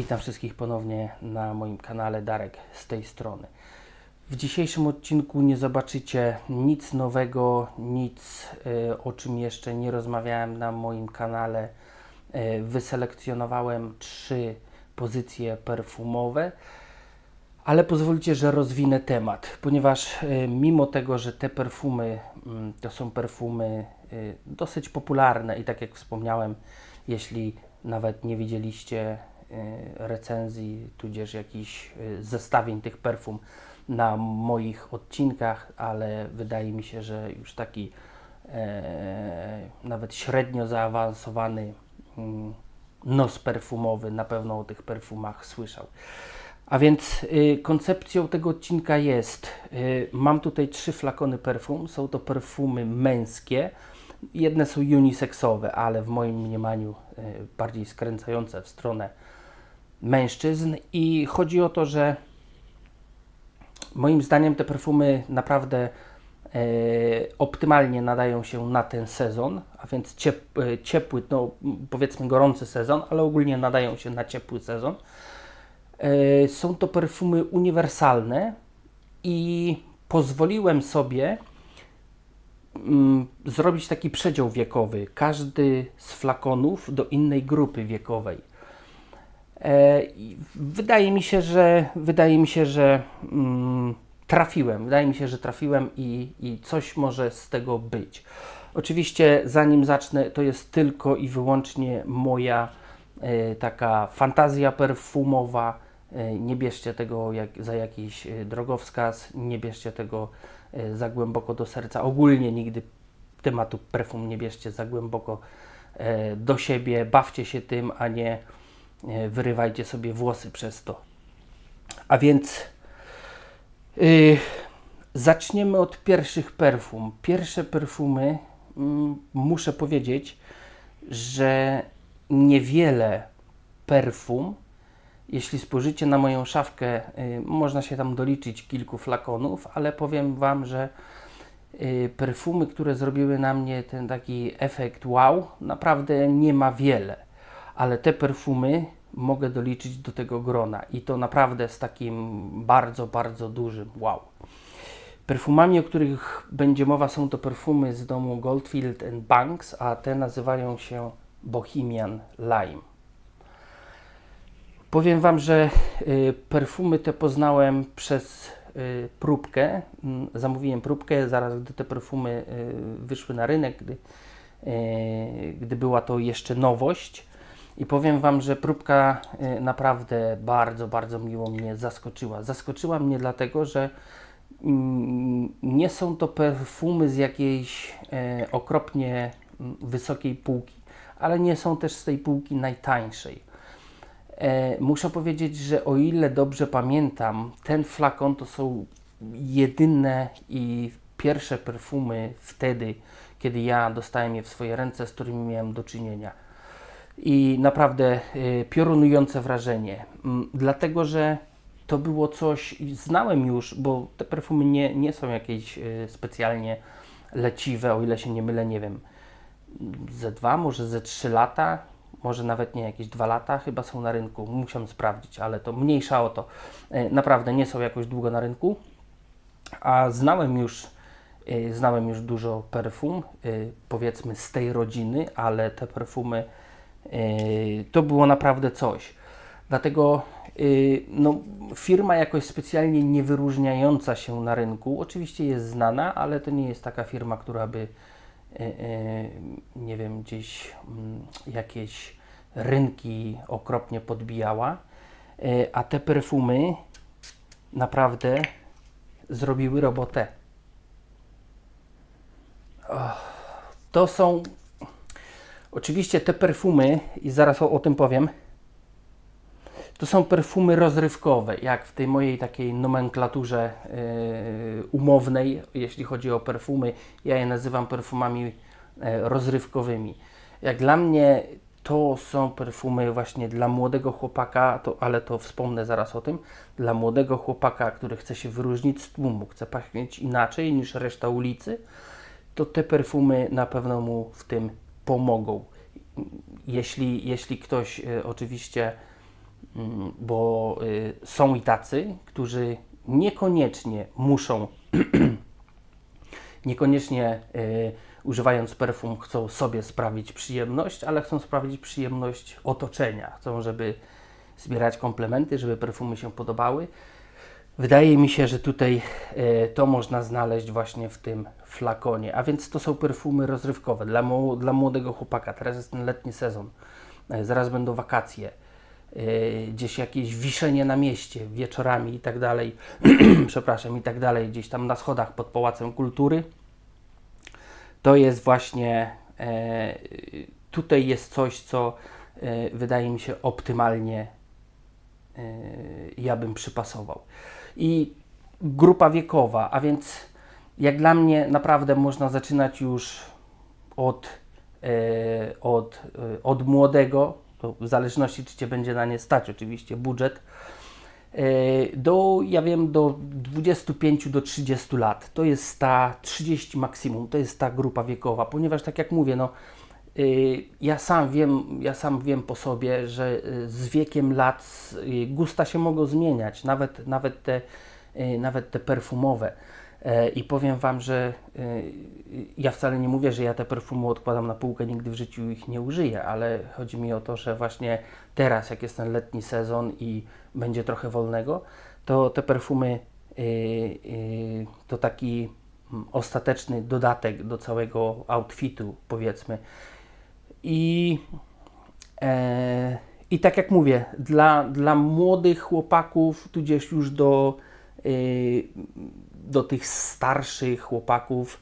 Witam wszystkich ponownie na moim kanale Darek z tej strony. W dzisiejszym odcinku nie zobaczycie nic nowego, nic y, o czym jeszcze nie rozmawiałem na moim kanale. Y, Wyselekcjonowałem trzy pozycje perfumowe, ale pozwólcie, że rozwinę temat, ponieważ y, mimo tego, że te perfumy mm, to są perfumy dosyć popularne i tak jak wspomniałem, jeśli nawet nie widzieliście recenzji, tudzież jakichś y, zestawień tych perfum na moich odcinkach, ale wydaje mi się, że już taki e, nawet średnio zaawansowany mm, nos perfumowy na pewno o tych perfumach słyszał. A więc koncepcją tego odcinka jest, mam tutaj trzy flakony perfum, są to perfumy męskie, jedne są uniseksowe, ale w moim mniemaniu bardziej skręcające w stronę mężczyzn i chodzi o to, że moim zdaniem te perfumy naprawdę e, optymalnie nadają się na ten sezon, a więc ciep, e, ciepły, no powiedzmy gorący sezon, ale ogólnie nadają się na ciepły sezon. E, są to perfumy uniwersalne i pozwoliłem sobie mm, zrobić taki przedział wiekowy. Każdy z flakonów do innej grupy wiekowej. E, Wydaje mi się, że wydaje mi się, że mm, trafiłem. Wydaje mi się, że trafiłem i, i coś może z tego być. Oczywiście, zanim zacznę, to jest tylko i wyłącznie moja e, taka fantazja perfumowa. E, nie bierzcie tego jak, za jakiś drogowskaz, nie bierzcie tego za głęboko do serca. Ogólnie nigdy tematu perfum nie bierzcie za głęboko do siebie. Bawcie się tym, a nie wyrywajcie sobie włosy przez to. A więc y, zaczniemy od pierwszych perfum. Pierwsze perfumy, mm, muszę powiedzieć, że niewiele perfum, jeśli spojrzycie na moją szafkę, y, można się tam doliczyć kilku flakonów, ale powiem Wam, że y, perfumy, które zrobiły na mnie ten taki efekt wow, naprawdę nie ma wiele, ale te perfumy mogę doliczyć do tego grona i to naprawdę z takim bardzo, bardzo dużym wow. Perfumami, o których będzie mowa, są to perfumy z domu Goldfield Banks, a te nazywają się Bohemian Lime. Powiem Wam, że y, perfumy te poznałem przez y, próbkę. Mm, Zamówiłem próbkę zaraz, gdy te perfumy y, wyszły na rynek, gdy, gdy była to jeszcze nowość. I powiem Wam, że próbka y, naprawdę bardzo, bardzo miło mnie zaskoczyła. Zaskoczyła mnie dlatego, że mm, nie są to perfumy z jakiejś e, okropnie mm, wysokiej półki, ale nie są też z tej półki najtańszej. E, muszę powiedzieć, że o ile dobrze pamiętam, ten flakon to są jedyne i pierwsze perfumy wtedy, kiedy ja dostałem je w swoje ręce, z którymi miałem do czynienia. I naprawdę y, piorunujące wrażenie, Mm, dlatego że to było coś, znałem już, bo te perfumy nie, nie są jakieś y, specjalnie leciwe, o ile się nie mylę, nie wiem, ze dwa, może ze trzy lata, może nawet nie jakieś dwa lata, chyba są na rynku. Musiałem sprawdzić, ale to mniejsza o to. E, Naprawdę nie są jakoś długo na rynku, a znałem już, znałem już dużo perfum, powiedzmy z tej rodziny, ale te perfumy to było naprawdę coś. Dlatego y, no, firma jakoś specjalnie nie wyróżniająca się na rynku, oczywiście jest znana, ale to nie jest taka firma, która by, y, y, nie wiem, gdzieś mm, jakieś rynki okropnie podbijała. A te perfumy naprawdę zrobiły robotę. To są oczywiście te perfumy, i zaraz o, o tym powiem. To są perfumy rozrywkowe, jak w tej mojej takiej nomenklaturze yy, umownej, jeśli chodzi o perfumy. Ja je nazywam perfumami e, rozrywkowymi. Jak dla mnie to są perfumy właśnie dla młodego chłopaka, to, ale to wspomnę zaraz o tym, dla młodego chłopaka, który chce się wyróżnić z tłumu, chce pachnieć inaczej niż reszta ulicy, to te perfumy na pewno mu w tym pomogą. Jeśli, jeśli ktoś e, oczywiście mm, bo y, są i tacy, którzy niekoniecznie muszą, niekoniecznie y, używając perfum chcą sobie sprawić przyjemność, ale chcą sprawić przyjemność otoczenia. Chcą, żeby zbierać komplementy, żeby perfumy się podobały. Wydaje mi się, że tutaj e, to można znaleźć właśnie w tym flakonie. A więc to są perfumy rozrywkowe dla, dla młodego chłopaka. Teraz jest ten letni sezon. E, zaraz będą wakacje. E, gdzieś jakieś wiszenie na mieście wieczorami i tak dalej. Przepraszam, i tak dalej. Gdzieś tam na schodach pod Pałacem Kultury. To jest właśnie tutaj jest coś, co wydaje mi się optymalnie ja bym przypasował i grupa wiekowa, a więc jak dla mnie naprawdę można zaczynać już od, e, od, e, od młodego, w zależności czy Cię będzie na nie stać oczywiście budżet, e, do, ja wiem, do 25 do 30 lat. To jest ta 30 maksimum, to jest ta grupa wiekowa, ponieważ tak jak mówię, no, ja sam wiem, ja sam wiem po sobie, że y, z wiekiem lat y, gusta się mogą zmieniać, nawet, nawet, te, nawet te perfumowe. E, I powiem Wam, że ja wcale nie mówię, że ja te perfumy odkładam na półkę, nigdy w życiu ich nie użyję, ale chodzi mi o to, że właśnie teraz, jak jest ten letni sezon i będzie trochę wolnego, to te perfumy to taki mm, ostateczny dodatek do całego outfitu, powiedzmy. I, e, i tak jak mówię, dla, dla młodych chłopaków, tudzież już do, e, do tych starszych chłopaków,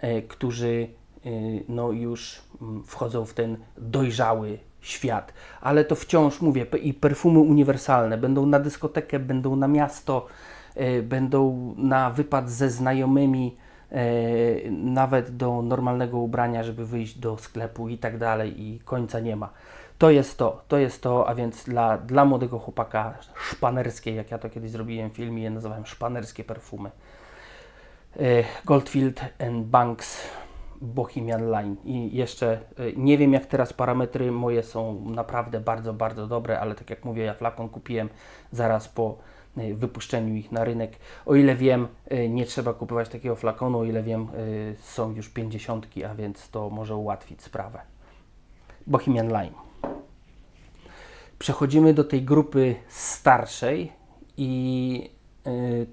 e, którzy e, no, już mm, wchodzą w ten dojrzały świat. Ale to wciąż mówię, i perfumy uniwersalne będą na dyskotekę, będą na miasto, będą na wypad ze znajomymi nawet do normalnego ubrania, żeby wyjść do sklepu i tak dalej i końca nie ma. To jest to, to jest to, a więc dla, dla młodego chłopaka szpanerskie, jak ja to kiedyś zrobiłem w filmie, je nazywałem szpanerskie perfumy. E, Goldfield and Banks Bohemian Line. I jeszcze e, nie wiem jak teraz parametry moje są naprawdę bardzo, bardzo dobre, ale tak jak mówię, ja flakon kupiłem zaraz po wypuszczeniu ich na rynek. O ile wiem, y, nie trzeba kupować takiego flakonu, o ile wiem, y, są już 50, a więc to może ułatwić sprawę. Bohemian Lime. Przechodzimy do tej grupy starszej i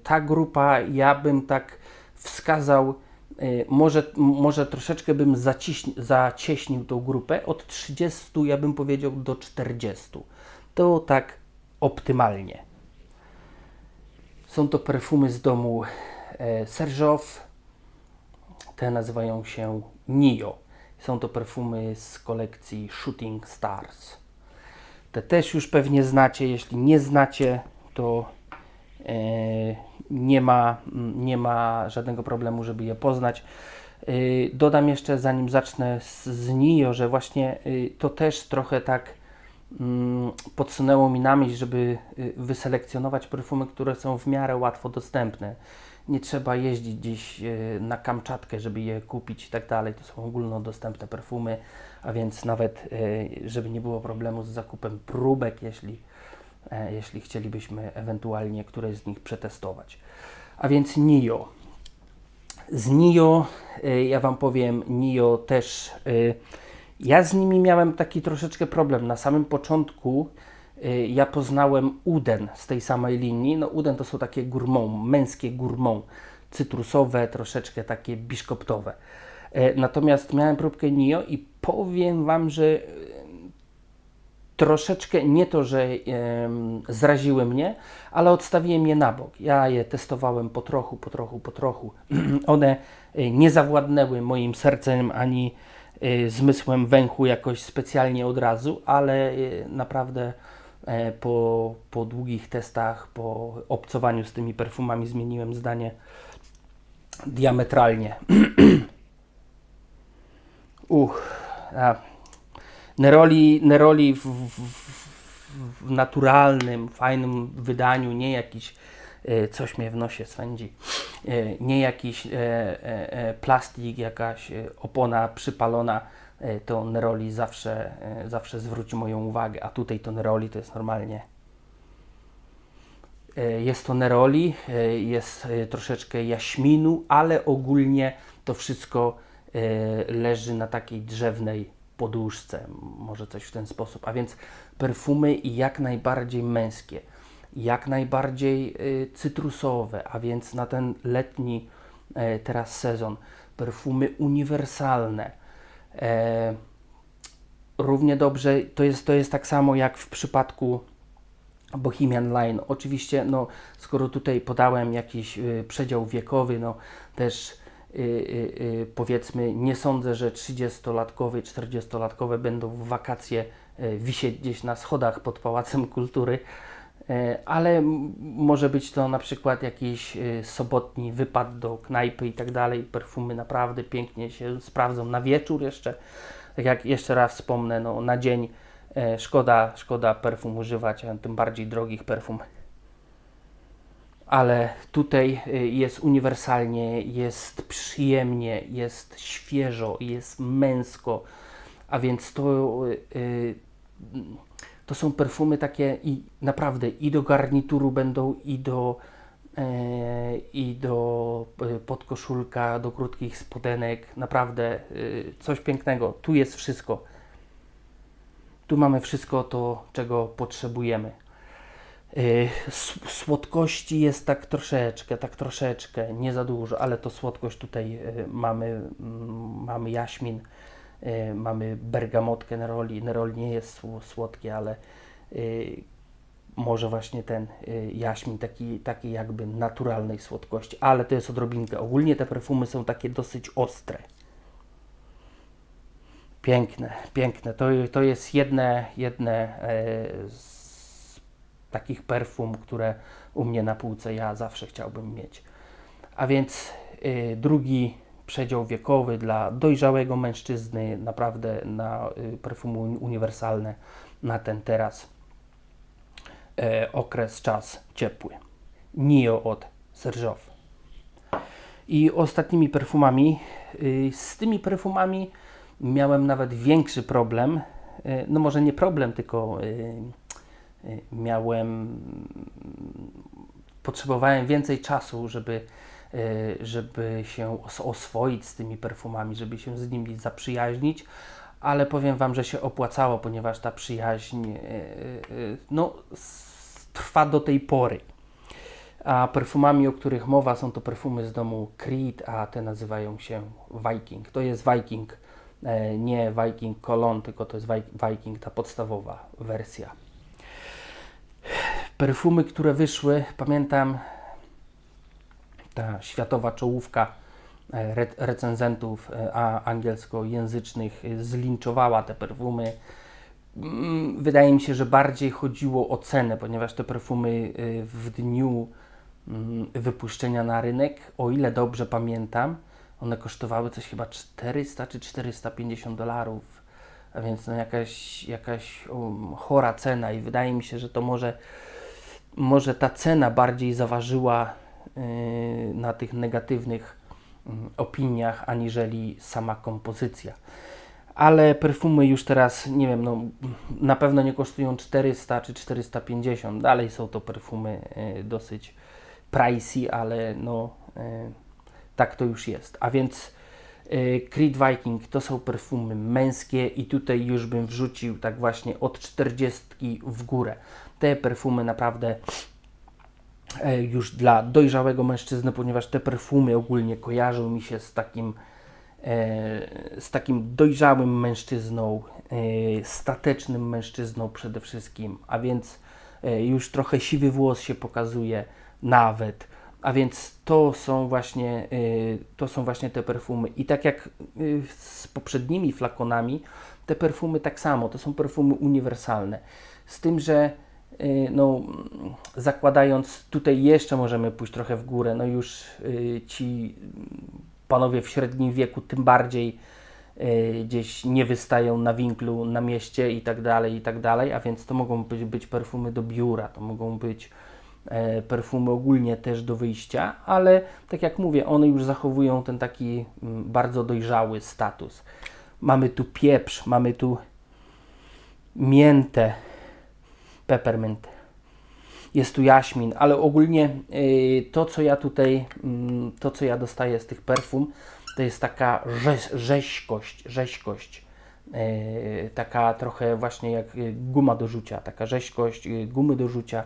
ta grupa, ja bym tak wskazał, może, może troszeczkę bym zacieśnił tą grupę, od 30 ja bym powiedział do 40. To tak optymalnie. Są to perfumy z domu e, Serjow. Te nazywają się Nio. Są to perfumy z kolekcji Shooting Stars. Te też już pewnie znacie. Jeśli nie znacie, to e, nie, ma, nie ma żadnego problemu, żeby je poznać. E, dodam jeszcze, zanim zacznę z, z Nio, że właśnie to też trochę tak podsunęło mi na myśl, żeby y, wyselekcjonować perfumy, które są w miarę łatwo dostępne. Nie trzeba jeździć gdzieś y, na Kamczatkę, żeby je kupić i tak dalej. To są ogólnodostępne perfumy, a więc nawet, y, żeby nie było problemu z zakupem próbek, jeśli, e, jeśli chcielibyśmy ewentualnie któreś z nich przetestować. A więc NIO. Z NIO, ja Wam powiem, NIO też ja z nimi miałem taki troszeczkę problem. Na samym początku y, ja poznałem Uden z tej samej linii. No Uden to są takie gourmand, męskie gourmand, cytrusowe, troszeczkę takie biszkoptowe. Y, natomiast miałem próbkę Nio i powiem Wam, że y, troszeczkę nie to, że zraziły mnie, ale odstawiłem je na bok. Ja je testowałem po trochu, po trochu, po trochu. One nie zawładnęły moim sercem ani Y, zmysłem węchu jakoś specjalnie od razu, ale y, naprawdę e, po, po długich testach, po obcowaniu z tymi perfumami zmieniłem zdanie diametralnie. Uch, Neroli, Neroli w, w, w naturalnym, fajnym wydaniu, nie jakiś E, coś mnie w nosie swędzi. E, nie jakiś e, plastik, jakaś opona przypalona, to Neroli zawsze, zawsze zwróci moją uwagę, a tutaj to Neroli to jest normalnie E, Jest to neroli, e, jest e, troszeczkę jaśminu, ale ogólnie to wszystko e, leży na takiej drzewnej podłużce, m- może coś w ten sposób. A więc perfumy jak najbardziej męskie, jak najbardziej e, cytrusowe, a więc na ten letni e, teraz sezon perfumy uniwersalne. E, Równie dobrze to jest, to jest tak samo jak w przypadku Bohemian Line. Oczywiście, no, skoro tutaj podałem jakiś y, przedział wiekowy, no też y, y, y, powiedzmy, nie sądzę, że 30-latkowe, 40-latkowe będą w wakacje y, wisieć gdzieś na schodach pod Pałacem Kultury, y, ale m- może być to na przykład jakiś y, sobotni wypad do knajpy i tak dalej. Perfumy naprawdę pięknie się sprawdzą na wieczór jeszcze. Tak jak jeszcze raz wspomnę, no, na dzień e, szkoda, szkoda perfum używać, a tym bardziej drogich perfum. Ale tutaj jest uniwersalnie, jest przyjemnie, jest świeżo, jest męsko, a więc to, y, y, to są perfumy takie i naprawdę i do garnituru będą, i do, e, i do y, podkoszulka, do krótkich spodenek. Naprawdę y, coś pięknego. Tu jest wszystko. Tu mamy wszystko to, czego potrzebujemy. S- Słodkości jest tak troszeczkę, tak troszeczkę, nie za dużo, ale to słodkość tutaj mamy, mamy jaśmin, mamy bergamotkę neroli. Neroli nie jest sł- słodkie, ale y, może właśnie ten y, jaśmin taki, taki jakby naturalnej słodkości, ale to jest odrobinkę. Ogólnie te perfumy są takie dosyć ostre. Piękne, piękne. To, to jest jedne, jedne e, z takich perfum, które u mnie na półce ja zawsze chciałbym mieć. A więc drugi przedział wiekowy dla dojrzałego mężczyzny, naprawdę na y, perfumy uni- uniwersalne na ten teraz e, okres, czas ciepły. Nio od Serżow. I ostatnimi perfumami, y, z tymi perfumami miałem nawet większy problem. Y, No może nie problem, tylko miałem, potrzebowałem więcej czasu, żeby, żeby się os- oswoić z tymi perfumami, żeby się z nimi zaprzyjaźnić, ale powiem Wam, że się opłacało, ponieważ ta przyjaźń y, y, y, no, trwa do tej pory. A perfumami, o których mowa, są to perfumy z domu Creed, a te nazywają się Viking. To jest Viking, e, nie Viking Cologne, tylko to jest Viking, ta podstawowa wersja. Perfumy, które wyszły, pamiętam, ta światowa czołówka e, re- recenzentów e, angielskojęzycznych e, zlinczowała te perfumy. Mm, Wydaje mi się, że bardziej chodziło o cenę, ponieważ te perfumy w dniu mm, wypuszczenia na rynek, o ile dobrze pamiętam, one kosztowały coś chyba 400 czy 450 dolarów, a więc no jakaś, jakaś um, chora cena i wydaje mi się, że to może, może ta cena bardziej zaważyła na tych negatywnych mm, opiniach, aniżeli sama kompozycja ale perfumy już teraz, nie wiem, no, na pewno nie kosztują 400 czy 450. Dalej są to perfumy e, dosyć pricey, ale no, e, tak to już jest. A więc Creed Viking to są perfumy męskie i tutaj już bym wrzucił tak właśnie od 40 w górę. Te perfumy naprawdę już dla dojrzałego mężczyzny, ponieważ te perfumy ogólnie kojarzą mi się z takim e, z takim dojrzałym mężczyzną, e, statecznym mężczyzną przede wszystkim, a więc e, już trochę siwy włos się pokazuje nawet, a więc to są właśnie, e, to są właśnie te perfumy. I tak jak e, z poprzednimi flakonami, te perfumy tak samo, to są perfumy uniwersalne, z tym, że no, mm, zakładając tutaj jeszcze możemy pójść trochę w górę, no już y, ci panowie w średnim wieku tym bardziej y, gdzieś nie wystają na winklu, na mieście i tak dalej, i tak dalej, a więc to mogą być, być perfumy do biura, to mogą być e, perfumy ogólnie też do wyjścia, ale tak jak mówię, one już zachowują ten taki mm, bardzo dojrzały status. Mamy tu pieprz, mamy tu miętę, peppermint. jest tu jaśmin, ale ogólnie y, to, co ja tutaj, mm, to, co ja dostaję z tych perfum, to jest taka rzeź, rzeźkość, rzeźkość, y, taka trochę właśnie jak y, guma do rzucia, taka rzeźkość gumy do rzucia,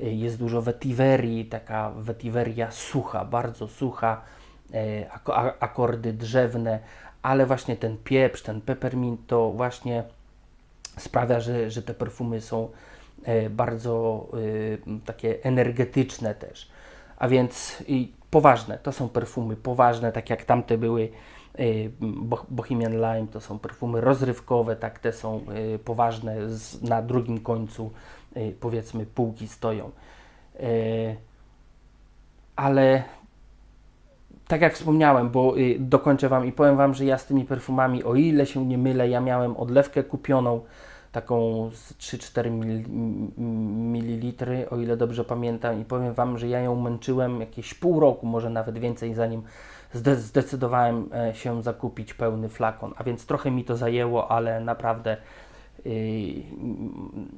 jest dużo vetiverii, taka vetiveria sucha, bardzo sucha, akordy drzewne, ale właśnie ten pieprz, ten peppermint to właśnie sprawia, że, że te perfumy są bardzo e, takie energetyczne też. A więc poważne, to są perfumy poważne, tak jak tamte były e, Bo- Bohemian Lime, to są perfumy rozrywkowe, tak te są e, poważne, na drugim końcu e, powiedzmy półki stoją. E, ale tak jak wspomniałem, bo dokończę Wam i powiem Wam, że ja z tymi perfumami, o ile się nie mylę, ja miałem odlewkę kupioną, taką z 3-4 mil, ml, o ile dobrze pamiętam i powiem Wam, że ja ją męczyłem jakieś pół roku, może nawet więcej, zanim zde zdecydowałem e, się zakupić pełny flakon, a więc trochę mi to zajęło, ale naprawdę y,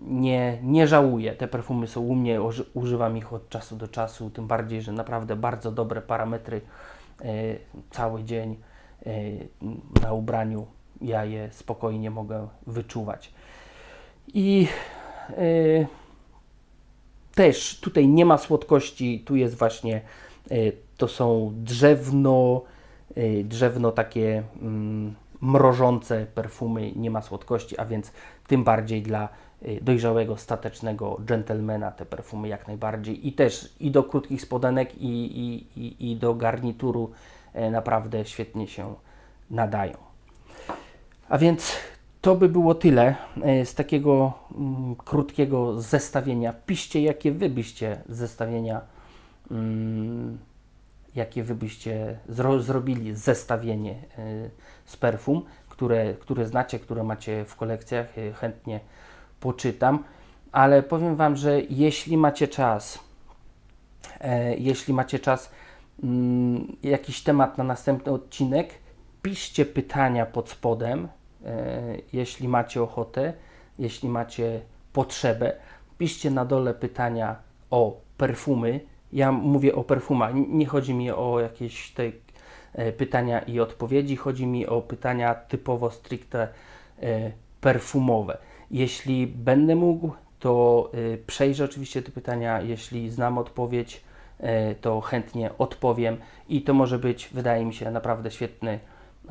nie, nie żałuję. Te perfumy są u mnie, uży- używam ich od czasu do czasu, tym bardziej, że naprawdę bardzo dobre parametry e, cały dzień e, na ubraniu. Ja je spokojnie mogę wyczuwać. I e, też tutaj nie ma słodkości, tu jest właśnie, e, to są drzewno, e, drzewno takie mm, mrożące perfumy, nie ma słodkości, a więc tym bardziej dla dojrzałego, statecznego gentlemana te perfumy jak najbardziej i też i do krótkich spodenek i, i, i, i do garnituru e, naprawdę świetnie się nadają. A więc to by było tyle e, z takiego mm, krótkiego zestawienia. Piszcie, jakie wy byście zestawienia, mm, jakie wy byście zro, zrobili zestawienie e, z perfum, które, które znacie, które macie w kolekcjach. E, chętnie poczytam. Ale powiem Wam, że jeśli macie czas, jeśli macie czas, mm, jakiś temat na następny odcinek, piszcie pytania pod spodem, jeśli macie ochotę, jeśli macie potrzebę. Piszcie na dole pytania o perfumy. Ja mówię o perfumach, nie chodzi mi o jakieś te e, pytania i odpowiedzi, chodzi mi o pytania typowo stricte e, perfumowe. Jeśli będę mógł, to przejrzę oczywiście te pytania. Jeśli znam odpowiedź, e, to chętnie odpowiem. I to może być, wydaje mi się, naprawdę świetny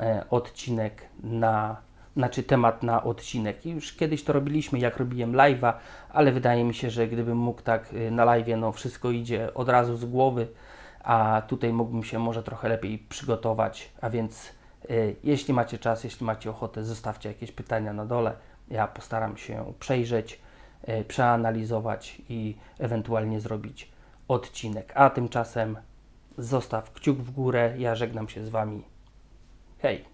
e, odcinek na, znaczy temat na odcinek. I już kiedyś to robiliśmy, jak robiłem live'a, ale wydaje mi się, że gdybym mógł tak y, na live'ie, no wszystko idzie od razu z głowy, a tutaj mógłbym się może trochę lepiej przygotować. A więc y, jeśli macie czas, jeśli macie ochotę, zostawcie jakieś pytania na dole. Ja postaram się przejrzeć, y, przeanalizować i ewentualnie zrobić odcinek. A tymczasem zostaw kciuk w górę. Ja żegnam się z Wami. Hej!